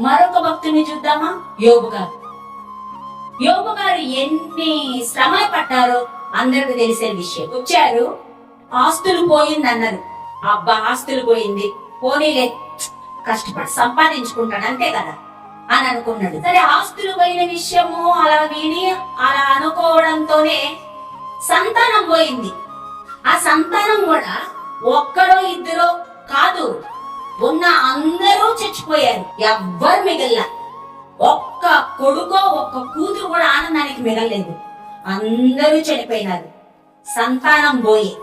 మరొక భక్తుని చూద్దామా? యోగు గారు. యోగు గారు ఎన్ని శ్రమలు పడ్డారో అందరికి తెలిసే విషయం. వచ్చారు ఆస్తులు పోయింది అన్నారు అబ్బా ఆస్తులు పోయింది. పోనీలే కష్టపడి సంపాదించుకుంటాడు అంతే కదా? అని అనుకున్నాడు. సరే ఆస్తులు పోయిన విషయము అలా విని అలా అనుకోవడంతోనే సంతానం పోయింది. ఆ సంతానం కూడా ఒక్కడో ఇద్దరో కాదు. ఉన్న అందరూ చచ్చిపోయారు. ఎవ్వరు మిగల్ల. ఒక్క కొడుకో ఒక్క కూతురు కూడా ఆనందానికి మిగలలేదు. అందరూ చనిపోయినారు. సంతానం పోయి.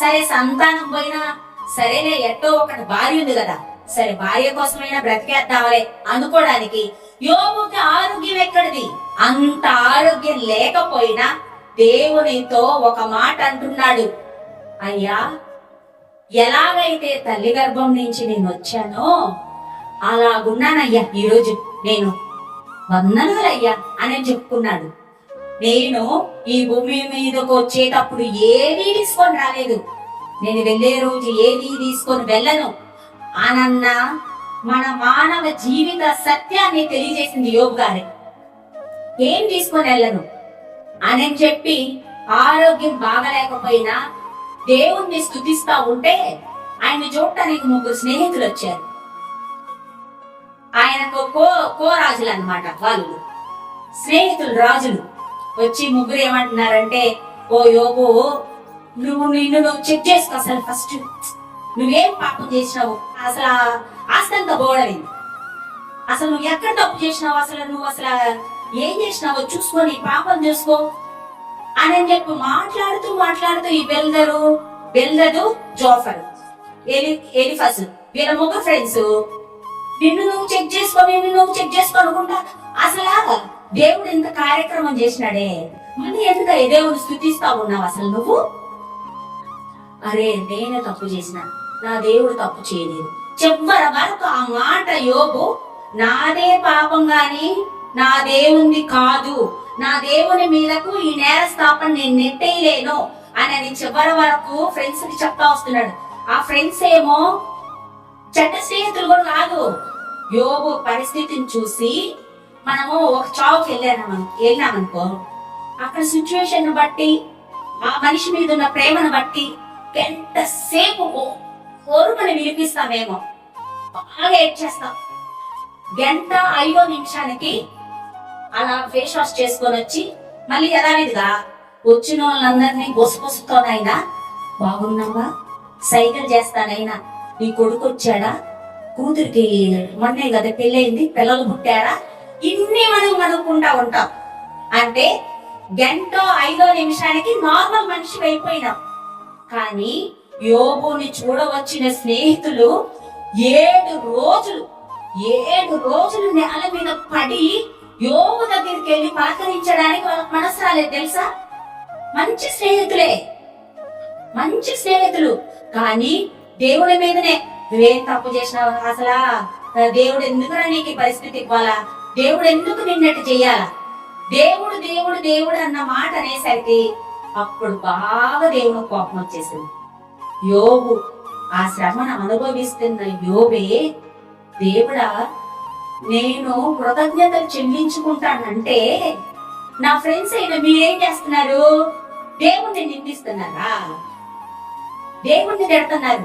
సరే సంతానం పోయినా సరేలే ఎట్టో ఒకటి భార్య ఉంది కదా. సరే భార్య కోసమైనా బ్రతికేద్దామలే అనుకోవడానికి యోగుకి ఆరోగ్యం ఎక్కడిది? అంత ఆరోగ్యం లేకపోయినా దేవునితో ఒక మాట అంటున్నాడు. అయ్యా ఎలాగైతే తల్లి గర్భం నుంచి నేను వచ్చానో అలాగున్నానయ్యా ఈరోజు నేను వందనాలయ్యా అని చెప్పుకున్నాడు. నేను ఈ భూమి మీదకు వచ్చేటప్పుడు ఏదీ తీసుకొని రాలేదు. నేను వెళ్ళే రోజు ఏదీ తీసుకొని వెళ్ళను. అనన్న మన మానవ జీవిత సత్యాన్ని తెలియజేసింది యోగు గారి. ఏం తీసుకొని వెళ్ళను? అని చెప్పి ఆరోగ్యం బాగలేకపోయినా దేవుణ్ణి స్థుతిస్తా ఉంటే ఆయన చూడటానికి ముగ్గురు స్నేహితులు వచ్చారు. ఆయనకు కో కో రాజులు అనమాట వాళ్ళు. స్నేహితులు రాజులు. వచ్చి ముగ్గురు ఏమంటున్నారంటే ఓ యోగో నువ్వు నిన్ను నువ్వు చెక్ చేసుకో అసలు ఫస్ట్ నువ్వేం పాపం చేసినావు? అసలు ఆ ఆస్తి అసలు నువ్వు ఎక్కడ తప్పు చేసినావు? అసలు నువ్వు అసలు ఏం చేసినావో చూసుకొని పాపం చూసుకో. అని చెప్పి మాట్లాడుతూ మాట్లాడుతూ ఈ బెల్దరు బెల్దదు జోఫర్ ఎలి ఎలిఫస్ వీళ్ళ ముగ్గురు ఫ్రెండ్స్ నిన్ను నువ్వు చెక్ చేసుకో నిన్ను నువ్వు చెక్ చేసుకో అనుకుంటా. అసలు దేవుడు ఇంత కార్యక్రమం చేసినాడే. మళ్ళీ ఎందుక ఈ దేవుడు స్థుతిస్తా ఉన్నావు అసలు నువ్వు? అరే నేనే తప్పు చేసిన. నా దేవుడు తప్పు చేయలేదు. చివరి వరకు ఆ మాట యోగు నాదే పాపం గాని నా దేవుంది కాదు. నా దేవుని మీదకు ఈ నేరస్థాపన నేను నెట్టేయలేను అని అని చివరి వరకు ఫ్రెండ్స్కి చెప్తా వస్తున్నాడు. ఆ ఫ్రెండ్స్ ఏమో చెడ్డ స్నేహితులు కూడా కాదు. యోగు పరిస్థితిని చూసి మనము ఒక చావుకి వెళ్ళాము వెళ్ళామనుకో అక్కడ సిచ్యువేషన్ బట్టి ఆ మనిషి మీద ఉన్న ప్రేమను బట్టి ఎంతసేపు కోరుమని వినిపిస్తామేమో. బాగా ఏడ్చేస్తాం. గంట ఐదో నిమిషానికి అలా ఫేస్ వాష్ చేసుకొని వచ్చి మళ్ళీ యథావిధిగా వచ్చిన వాళ్ళందరినీ గుసగుసతోనైనా బాగున్నావా? సైకిల్ చేస్తానైనా నీ కొడుకు వచ్చాడా? కూతురికి మొన్నే కదా పెళ్ళయింది పిల్లలు పుట్టారా ఇన్ని మనం మనుక్కుంటా ఉంటాం. అంటే గంట ఐదో నిమిషానికి నార్మల్ మనిషి అయిపోయినాం. కానీ యోగుని చూడవచ్చిన స్నేహితులు ఏడు రోజులు ఏడు రోజులు నేల మీద పడి యోగు దగ్గరికి వెళ్ళి పలకరించడానికి వాళ్ళకి మనసు రాలేదు తెలుసా? మంచి స్నేహితులే. మంచి స్నేహితులు. కానీ దేవుడి మీదనే నువ్వేం తప్పు చేసినావు అసలా? దేవుడు ఎందుకురా నీకు పరిస్థితి ఇవ్వాలా? దేవుడు ఎందుకు నిన్నట్టు చెయ్యాలా? దేవుడు దేవుడు దేవుడు అన్న మాట అనేసరికి అప్పుడు బాగా దేవుడు కోపం వచ్చేసింది. యోగు ఆ శ్రమను అనుభవిస్తున్న యోబే దేవుడా నేను కృతజ్ఞతలు చెల్లించుకుంటానంటే నా ఫ్రెండ్స్ అయిన మీరేం చేస్తున్నారు? దేవుణ్ణి నిందిస్తున్నారా? దేవుణ్ణి తిడుతున్నారు.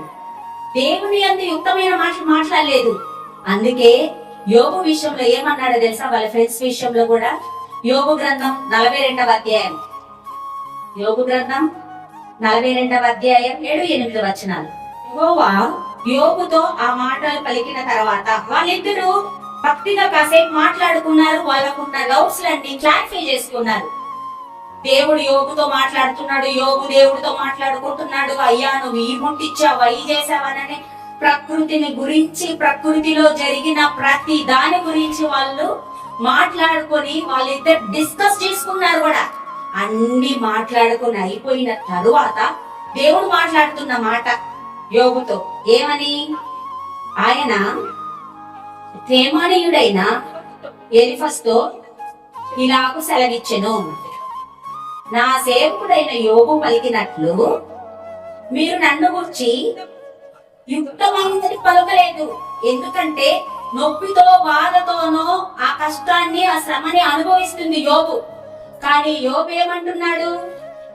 దేవుని అంత యుక్తమైన మాటలు మాట్లాడలేదు. అందుకే యోగు విషయంలో ఏమన్నాడో తెలుసా వాళ్ళ ఫ్రెండ్స్ విషయంలో కూడా? యోగు గ్రంథం నలభై రెండవ అధ్యాయం. యోగు గ్రంథం నలభై రెండవ అధ్యాయం ఏడు ఎనిమిది వచనాలు. యోగుతో ఆ మాటలు పలికిన తర్వాత వాళ్ళిద్దరూ భక్తిగా కాసేపు మాట్లాడుకున్నారు వాళ్ళకున్న డౌట్స్ లన్నీ క్లారిఫై చేసుకున్నారు. దేవుడు యోగుతో మాట్లాడుతున్నాడు యోగు దేవుడితో మాట్లాడుకుంటున్నాడు అయ్యా నువ్వు ఈ ముట్టిచ్చావు అయ్యి చేసావనని ప్రకృతిని గురించి ప్రకృతిలో జరిగిన ప్రతి దాని గురించి వాళ్ళు మాట్లాడుకొని వాళ్ళిద్దరు డిస్కస్ చేసుకున్నారు కూడా. అన్ని మాట్లాడుకొని అయిపోయిన తరువాత దేవుడు మాట్లాడుతున్న మాట యోగుతో ఏమని? ఆయన తేమానీయుడైన ఎలిఫస్తో ఇలాగు సెలవిచ్చెను. నా సేవకుడైన యోగు పలికినట్లు మీరు నన్ను గుర్చి యుక్తమైనది పలకలేదు. ఎందుకంటే నొప్పితో బాధతోనో ఆ కష్టాన్ని ఆ శ్రమని అనుభవిస్తుంది యోబు. కానీ యోబు ఏమంటున్నాడు?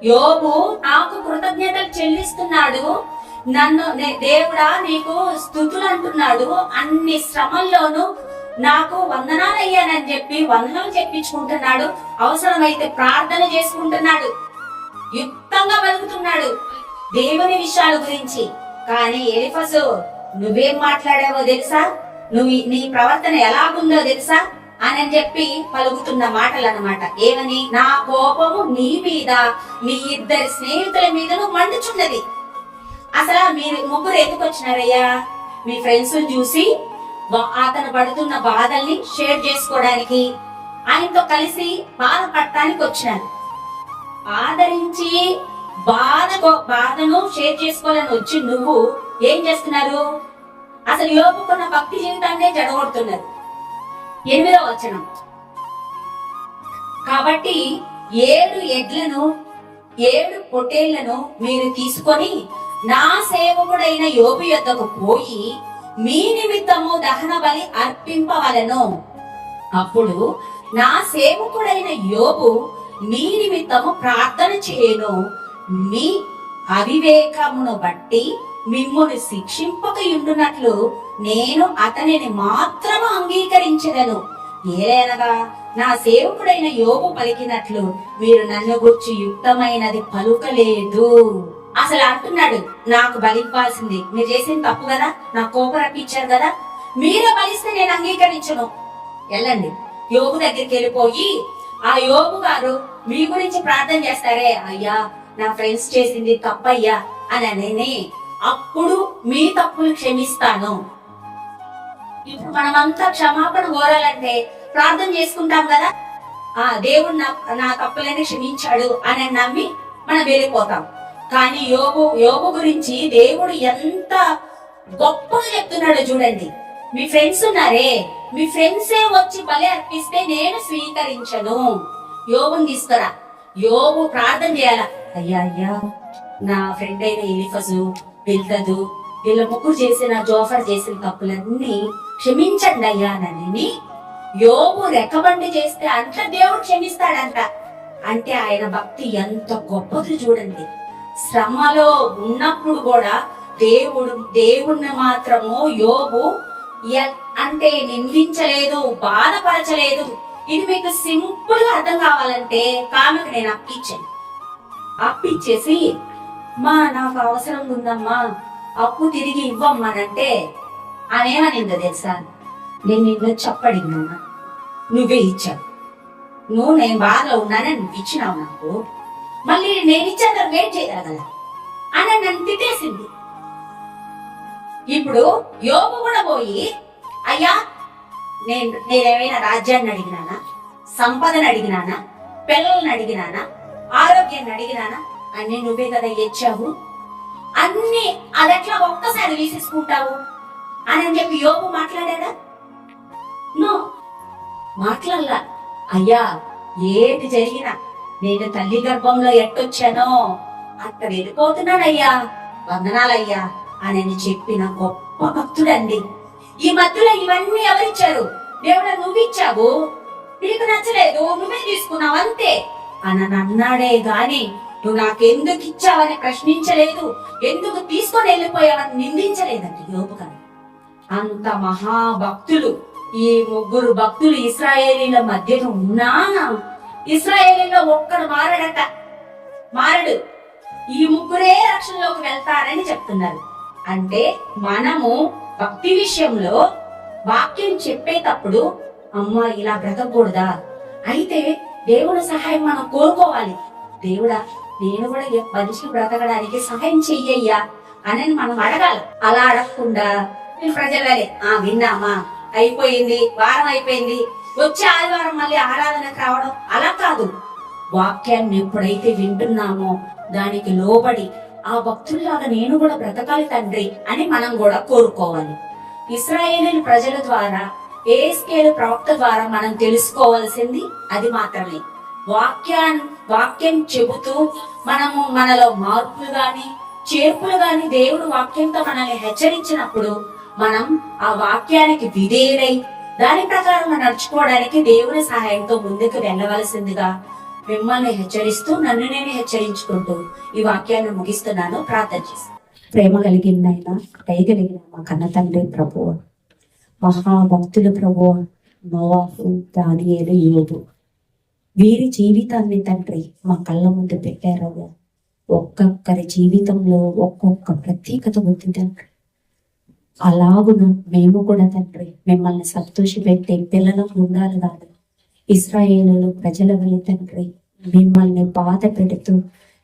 యోబు నాకు కృతజ్ఞతలు చెల్లిస్తున్నాడు. నన్ను నే- దేవుడా నీకు స్థుతులు అంటున్నాడు అన్ని శ్రమల్లోనూ నాకు వందనాలయ్యానని చెప్పి వందనం చెప్పించుకుంటున్నాడు. అవసరమైతే ప్రార్థన చేసుకుంటున్నాడు. యుక్తంగా బతుకుతున్నాడు దేవుని విషయాల గురించి. కానీ ఎలిఫసు నువ్వేం మాట్లాడావో తెలుసా? నువ్వు నీ ప్రవర్తన ఎలాగుందో తెలుసా? అని అని చెప్పి పలుకుతున్న మాటలు అన్నమాట ఏమని? నా కోపము నీ మీద నీ ఇద్దరి స్నేహితుల మీదను మండుచున్నది. అసలు మీరు ముగ్గురు ఎందుకు వచ్చినారయ్యా? మీ ఫ్రెండ్స్ చూసి అతను పడుతున్న బాధల్ని షేర్ చేసుకోవడానికి ఆయనతో కలిసి బాధపడటానికి వచ్చినాను. ఆదరించి బాధ బాధను షేర్ చేసుకోవాలని వచ్చి నువ్వు ఏం చేస్తున్నారు? అసలు యోగుకున్న భక్తి జీవితాన్నే జడగొడుతున్నారు ఎనిమిదో వచనం. కాబట్టి ఏడు ఎడ్లను ఏడు పొట్టేళ్ళను మీరు తీసుకొని నా సేవకుడైన యోబు యొద్దకు పోయి మీ నిమిత్తము దహన బలి అర్పింపవలను. అప్పుడు నా సేవకుడైన యోబు మీ నిమిత్తము ప్రార్థన చేయను. మీ అవివేకమును బట్టి మిమ్మును శిక్షింపకయుండునట్లు నేను అతనిని మాత్రము అంగీకరించదను. ఏలైనగా నా సేవకుడైన యోగు పలికినట్లు మీరు నన్ను గుర్చి యుక్తమైనది పలుకలేదు. అసలు అంటున్నాడు నాకు బలివ్వాల్సింది. మీరు చేసింది తప్పు కదా? నా కోపం రప్పించారు కదా? మీరే బలిస్తే నేను అంగీకరించను. వెళ్ళండి. యోగు దగ్గరికి వెళ్ళిపోయి ఆ యోగు గారు మీ గురించి ప్రార్థన చేస్తారే? అయ్యా నా ఫ్రెండ్స్ చేసింది తప్పయ్యా అని అని అప్పుడు మీ తప్పులు క్షమిస్తాను. ఇప్పుడు మనమంతా క్షమాపణ కోరాలంటే ప్రార్థన చేసుకుంటాం కదా? ఆ దేవుడు నా నా తప్పులని క్షమించాడు అని నమ్మి మనం వెళ్ళిపోతాం. కానీ యోగు యోగు గురించి దేవుడు ఎంత గొప్పగా చెప్తున్నాడో చూడండి. మీ ఫ్రెండ్స్ ఉన్నారే మీ ఫ్రెండ్సే వచ్చి బలి అర్పిస్తే నేను స్వీకరించను. యోగుని తీసుకురా. యోగు ప్రార్థన చేయాల. అయ్యా అయ్యా నా ఫ్రెండ్ అయిన ఎలిఫసు బిల్దదు వీళ్ళ ముగ్గురు చేసిన జోఫర్ చేసిన తప్పులన్నీ క్షమించండి అయ్యా నన్ను యోగు రెక్కబండి చేస్తే అంత దేవుడు క్షమిస్తాడంట. అంటే ఆయన భక్తి ఎంత గొప్పది చూడండి. శ్రమలో ఉన్నప్పుడు కూడా దేవుడు దేవుణ్ణి మాత్రము యోగు అంటే నిందించలేదు బాధపరచలేదు. ఇది మీకు సింపుల్గా అర్థం కావాలంటే కామెకు నేను అప్పిచ్చాను. అప్పిచ్చేసి మా నాకు అవసరం ఉందమ్మా అప్పు తిరిగి ఇవ్వమ్మానంటే ఆమెమనిందో తెలుసా? నేను నిన్ను చెప్పడిగినా నువ్వే ఇచ్చావు. నువ్వు నేను బాధలో ఉన్నానని నువ్వు ఇచ్చినావు నాకు. మళ్ళీ నేను ఇచ్చేంత వెయిట్ చేయాలి అని నన్ను తిట్టేసింది. ఇప్పుడు యోగు కూడా పోయి అయ్యా నేను నేనేమైనా రాజ్యాన్ని అడిగినానా? సంపదను అడిగినానా? పిల్లల్ని అడిగినానా? ఆరోగ్యాన్ని అడిగినానా? అన్ని నువ్వే కదా ఇచ్చావు. అన్ని అదెట్లా ఒక్కసారి తీసేసుకుంటావు అని చెప్పి యోగు మాట్లాడాడా? నో. మాట్లాడలా. అయ్యా ఏటి జరిగినా నేను తల్లి గర్భంలో ఎట్టొచ్చానో అట్ట వెళ్ళిపోతున్నానయ్యా. వందనాలయ్యా అని చెప్పిన గొప్ప భక్తుడండి. ఈ మధ్యలో ఇవన్నీ ఎవరిచ్చారు? దేవుడా నువ్వు ఇచ్చావు నీకు నచ్చలేదు నువ్వే తీసుకున్నావు అంతే అని అన్నాడే గాని నువ్వు నాకెందుకు ఇచ్చావని ప్రశ్నించలేదు ఎందుకు తీసుకొని వెళ్ళిపోయావని నిందించలేదండి యోపకని అంత మహాభక్తులు ఈ ముగ్గురు భక్తులు ఇస్రాయేలీల మధ్యన ఉన్నా ఇస్రాయేలీలో ఒక్కడు మారడట. మారడు. ఈ ముగ్గురే రక్షణలోకి వెళ్తారని చెప్తున్నారు. అంటే మనము భక్తి విషయంలో వాక్యం చెప్పేటప్పుడు అమ్మ ఇలా బ్రతకూడదా అయితే దేవుడి సహాయం మనం కోరుకోవాలి. దేవుడా నేను కూడా మనిషికి బ్రతకడానికి సహాయం చెయ్యయ్యా అని మనం అడగాలి. అలా అడగకుండా ప్రజలే ఆ విన్నామా? అయిపోయింది వారం అయిపోయింది వచ్చే ఆదివారం మళ్ళీ ఆరాధనకు రావడం అలా కాదు. వాక్యాన్ని ఎప్పుడైతే వింటున్నామో దానికి లోబడి ఆ భక్తుల్లాగా నేను కూడా బ్రతకాలి తండ్రి అని మనం కూడా కోరుకోవాలి. ఇస్రాయేలీ ప్రజల ద్వారా ఏ ప్రవక్త ద్వారా మనం తెలుసుకోవాల్సింది అది మాత్రమే. వాక్యాన్ వాక్యం చెబుతూ మనము మనలో మార్పులు గాని చేర్పులు గాని దేవుడు వాక్యంతో మనల్ని హెచ్చరించినప్పుడు మనం ఆ వాక్యానికి విధేయుడై దాని ప్రకారం నడుచుకోవడానికి దేవుని సహాయంతో ముందుకు వెళ్ళవలసిందిగా మిమ్మల్ని హెచ్చరిస్తూ నన్ను నేను హెచ్చరించుకుంటూ ఈ వాక్యాన్ని ముగిస్తున్నాను. ప్రార్థన చేస్తాను. ప్రేమ కలిగిన ఆయన దయగలిగిన మా కన్న తండ్రి ప్రభువ మహాభక్తులు ప్రభువ నోవాహు దానియేలు యోగు వీరి జీవితాన్ని తండ్రి మా కళ్ళ ముందు పెట్టారవ్వ. ఒక్కొక్కరి జీవితంలో ఒక్కొక్క ప్రత్యేకత ఉంది తండ్రి. అలాగున మేము కూడా తండ్రి మిమ్మల్ని సంతోషపెట్టే పిల్లలకు ఉండాలి కాదు ఇస్రాయేలు ప్రజల వల్ల తండ్రి మిమ్మల్ని బాధ పెడుతూ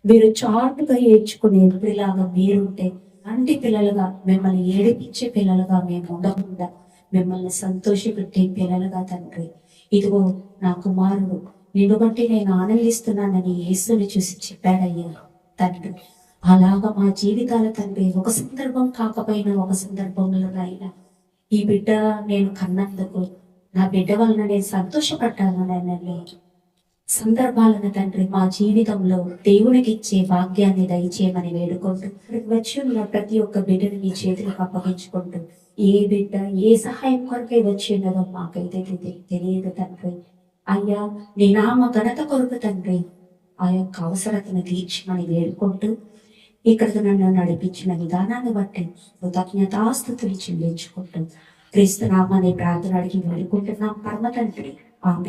మీరు చాటుగా ఏడ్చుకునే ఎదురులాగా మీరుంటే అంటి పిల్లలుగా మిమ్మల్ని ఏడిపించే పిల్లలుగా మేము ఉండకుండా మిమ్మల్ని సంతోషపెట్టే పిల్లలుగా తండ్రి. ఇదిగో నా కుమారుడు నిన్ను బట్టి నేను ఆనందిస్తున్నానని యేసుని చూసి చెప్పాడయ్యా తండ్రి. అలాగా మా జీవితాల తండ్రి ఒక సందర్భం కాకపోయినా ఒక సందర్భంలో అయినా ఈ బిడ్డ నేను కన్నందుకు నా బిడ్డ వలన నేను సంతోషపడ్డాను నేనని సందర్భాలను తండ్రి మా జీవితంలో దేవునికి ఇచ్చే భాగ్యాన్ని దయచేయమని వేడుకుంటూ వచ్చి ఉన్న ప్రతి ఒక్క బిడ్డని మీ చేతులకు అప్పగించుకుంటూ ఏ బిడ్డ ఏ సహాయం కొరకై వచ్చి ఉన్నదో మాకైతే తెలియదు తండ్రి. అయ్యా నీ నామ ఘనత కొరకు తండ్రి ఆ యొక్క అవసరతను తీర్చమని వేడుకుంటూ ఇక్కడికి నన్ను నడిపించిన విధానాన్ని బట్టి కృతజ్ఞతాస్థుతులు చెల్లించుకుంటూ క్రీస్తు నామాన్ని ప్రార్థన అడిగి వేడుకుంటున్నాం. పరమ తండ్రి ఆమె